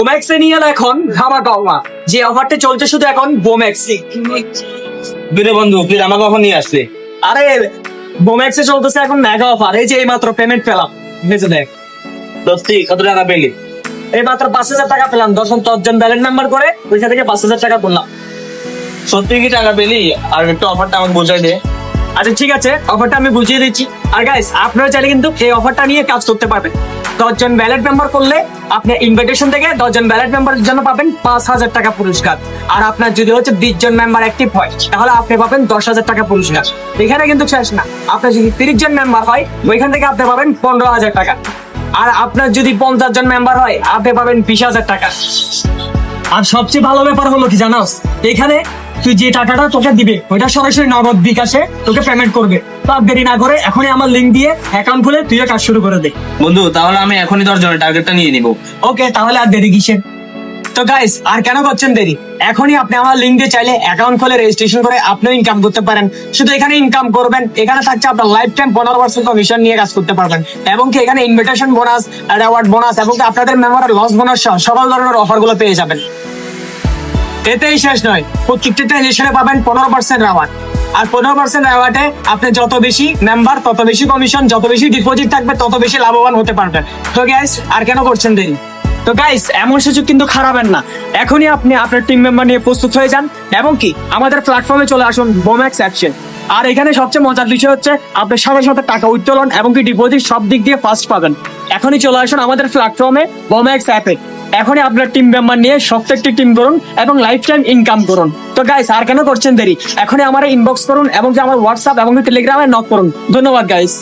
বোম্যাক্সে নিয়ে এখন ধামাকা অফার যে অফারটা চলছে শুধু এখন বোম্যাক্সে। বিরে বন্ধু তুই আমাকে কখন নিয়ে আসলি। আরে বোম্যাক্সে চলতেছে এখন মেগা অফার এই যে এই মাত্র পেমেন্ট পেলাম। ভেজে দেখ। দোস্তি কত টাকা পেলি? এই মাত্র পাঁচ হাজার টাকা পেলাম। দশম দশজন ব্যালেন্স নাম্বার করে ওইখান থেকে পাঁচ হাজার টাকা করলাম সত্যি কি টাকা পেলি? আর একটু অফারটা আমাকে বোঝাই দে। আচ্ছা ঠিক আছে অফারটা আমি বুঝিয়ে দিচ্ছি। আর গাইস আপনারা চাইলে কিন্তু এই অফারটা নিয়ে কাজ করতে পারবেন। দশজন ব্যালেট মেম্বার করলে আপনার ইনভিটেশন থেকে দশজন ব্যালেট মেম্বারের জন্য পাবেন পাঁচ হাজার টাকা পুরস্কার। আর আপনার যদি হচ্ছে বিশ জন মেম্বার অ্যাক্টিভ হয়, তাহলে আপনি পাবেন দশ হাজার টাকা পুরস্কার। এখানে কিন্তু শেষ না। আপনার যদি তিরিশ জন মেম্বার হয়, ওইখান থেকে আপনি পাবেন পনেরো হাজার টাকা। আর আপনার যদি পঞ্চাশ জন মেম্বার হয়, আপনি পাবেন বিশ হাজার টাকা। আর সবচেয়ে ভালো ব্যাপার হলো কি জানাস এখানে তুই যে টাকাটা তোকে দিবে ওইটা সরাসরি নগদ বিকাশে তোকে পেমেন্ট করবে। তো আর দেরি না করে এখনই আমার লিঙ্ক দিয়ে অ্যাকাউন্ট খুলে তুইও কাজ শুরু করে দে। বন্ধু তাহলে আমি এখনই দশ জনের টার্গেটটা নিয়ে নিবো। ওকে তাহলে আর দেরি কিসের? তো গাইস আর কেন করছেন দেরি? এখনই আপনি আমার লিঙ্ক দিয়ে চাইলে অ্যাকাউন্ট খুলে রেজিস্ট্রেশন করে আপনিও ইনকাম করতে পারেন। শুধু এখানে ইনকাম করবেন এখানে থাকছে আপনার লাইফ টাইম পনেরো পার্সেন্ট কমিশন নিয়ে কাজ করতে পারবেন। এবং কি এখানে ইনভিটেশন বোনাস অ্যাওয়ার্ড বোনাস এবং আপনাদের মেম্বারের লস বোনাস সহ সকল ধরনের অফারগুলো পেয়ে যাবেন। এতেই শেষ নয়। প্রত্যেকটা ট্রানজেকশনে পাবেন পনেরো পার্সেন্ট রাওয়াট আর পনেরো পার্সেন্ট রাওয়াটে আপনি যত বেশি মেম্বার তত বেশি কমিশন যত বেশি ডিপোজিট থাকবে, তত বেশি লাভবান হতে পারবেন। তো গ্যাস আর কেন করছেন দেরি? তো গাইস এমন সুযোগ কিন্তু খারাপেন না। এখনই আপনি আপনার টিম মেম্বার নিয়ে প্রস্তুত হয়ে যান এবং কি, আমাদের প্ল্যাটফর্মে চলে আসুন বোম্যাক্স অ্যাকশন আর এখানে সবচেয়ে মজার বিষয় হচ্ছে, আপনি সাথে সাথে টাকা উত্তোলন এবং কি ডিপোজিট সব দিক দিয়ে ফার্স্ট পাবেন। এখনই চলে আসুন আমাদের প্ল্যাটফর্মে বোম্যাক্স অ্যাপে এখনই আপনার টিম মেম্বার নিয়ে প্রত্যেকটি টিম করুন এবং লাইফ টাইম ইনকাম করুন তো গাইস আর কেন করছেন দেরি? এখনই আমার ইনবক্স করুন এবং আমার হোয়াটসঅ্যাপ এবং টেলিগ্রামে নক করুন। ধন্যবাদ গাইস